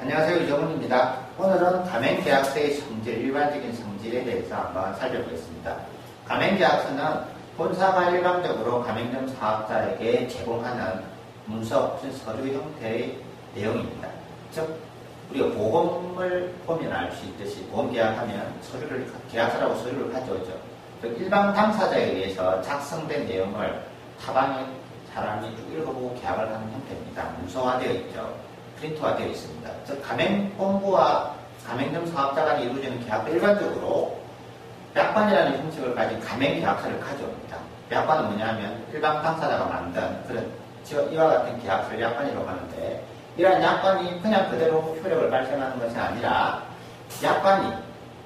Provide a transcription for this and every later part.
안녕하세요. 이정훈입니다. 오늘은 가맹계약서의 성질, 일반적인 성질에 대해서 한번 살펴보겠습니다. 가맹계약서는 본사가 일반적으로 가맹점 사업자에게 제공하는 문서, 서류 형태의 내용입니다. 즉, 우리가 보험을 보면 알 수 있듯이 보험 계약하면 서류를, 계약서라고 서류를 가져오죠. 일반 당사자에 의해서 작성된 내용을 타방에 사람이 쭉 읽어보고 계약을 하는 형태입니다. 문서화되어 있죠. 프린트화 되어 있습니다. 즉 가맹 본부와 가맹점 사업자 간에 이루어지는 계약도 일반적으로 약관이라는 형식을 가진 가맹 계약서를 가져옵니다. 약관은 뭐냐면 일반 당사자가 만든 그런 이와 같은 계약서를 약관이라고 하는데 이러한 약관이 그냥 그대로 효력을 발생하는 것이 아니라 약관이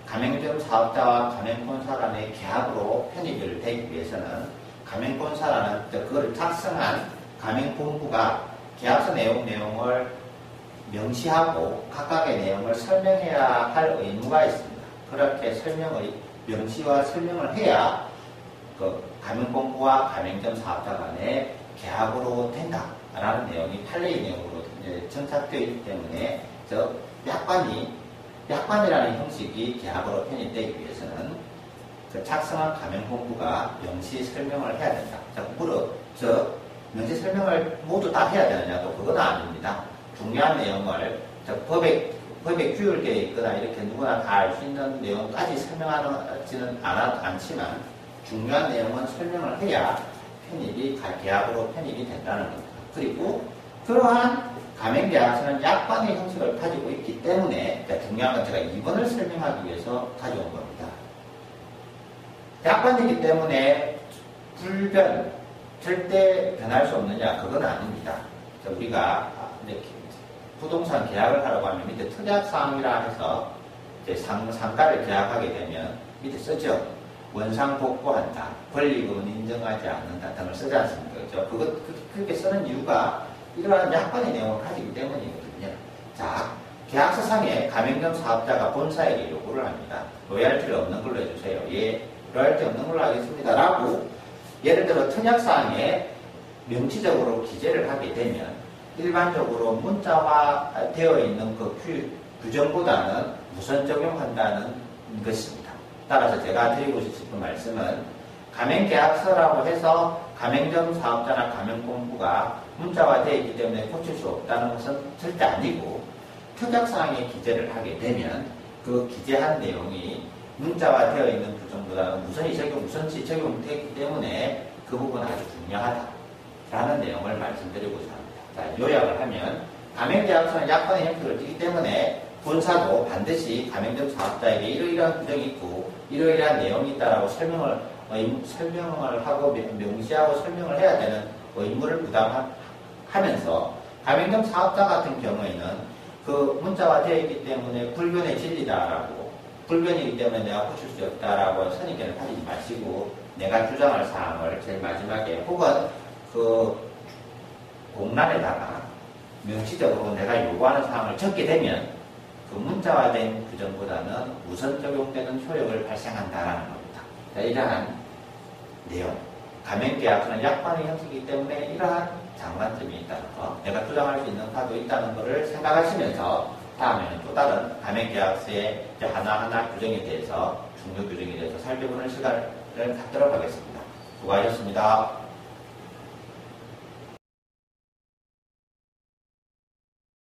가맹점 사업자와 가맹본사 간의 계약으로 편입이 되기 위해서는 가맹본사라는 그거를 작성한 가맹본부가 계약서 내용 내용을 명시하고 각각의 내용을 설명해야 할 의무가 있습니다. 그렇게 설명의 명시와 설명을 해야 그 가맹본부와 가맹점 사업자 간의 계약으로 된다라는 내용이 판례의 내용으로 정착되어 있기 때문에 저 약관이 약관이라는 형식이 계약으로 편입되기 위해서는 그 작성한 가맹본부가 명시 설명을 해야 된다. 자, 물어, 저 명시 설명을 모두 다 해야 되느냐도 그건 아닙니다. 중요한 내용을 법에 법에 규율되어 있거나 이렇게 누구나 다 알 수 있는 내용까지 설명하지는 않지만 중요한 내용은 설명을 해야 편입이 계약으로 편입이 된다는 겁니다. 그리고 그러한 가맹계약서는 약관의 형식을 가지고 있기 때문에 중요한 건 제가 2번을 설명하기 위해서 가져온 겁니다. 약관이기 때문에 불변, 절대 변할 수 없느냐 그건 아닙니다. 우리가 부동산 계약을 하라고 하면 밑에 특약사항이라 해서 상, 상가를 계약하게 되면 밑에 쓰죠. 원상 복구한다. 권리금은 인정하지 않는다 등을 쓰지 않습니까? 그죠? 그것, 그렇게 쓰는 이유가 이러한 약관의 내용을 가지기 때문이거든요. 자, 계약서상에 가맹점 사업자가 본사에게 요구를 합니다. 로얄티를 없는 걸로 해주세요. 예, 로얄티 없는 걸로 하겠습니다. 라고 예를 들어 특약사항에 명시적으로 기재를 하게 되면 일반적으로 문자화 되어 있는 그 규정보다는 우선 적용한다는 것입니다. 따라서 제가 드리고 싶은 말씀은 가맹계약서라고 해서 가맹점 사업자나 가맹본부가 문자화되어 있기 때문에 고칠 수 없다는 것은 절대 아니고 특약사항에 기재를 하게 되면 그 기재한 내용이 문자화되어 있는 규정보다는 우선이 적용, 우선시 적용되기 때문에 그 부분 아주 중요하다라는 내용을 말씀드리고자 합니다. 자, 요약을 하면 가맹계약서는 약관의 형태를 띠기 때문에 본사도 반드시 가맹점 사업자에게 이러이러한 규정이 있고 이러이러한 내용이 있다라고 설명을 설명을 하고 명시하고 설명을 해야 되는 의무를 부담하면서 가맹점 사업자 같은 경우에는 그 문자화 되어 있기 때문에 불변의 진리다라고 불변이기 때문에 내가 고칠 수 없다라고 선의견을 가지지 마시고 내가 주장할 사항을 제일 마지막에 혹은 그 공란에다가 명시적으로 내가 요구하는 사항을 적게 되면 그 문자화 된 규정보다는 우선 적용되는 효력을 발생한다라는 겁니다. 자, 이러한 내용. 가맹계약서는 약관의 형식이기 때문에 이러한 장단점이 있다는 거, 내가 주장할 수 있는 바도 있다는 것을 생각하시면서 다음에는 또 다른 가맹계약서의 하나하나 규정에 대해서 중요 규정에 대해서 살펴보는 시간을 갖도록 하겠습니다. 수고하셨습니다.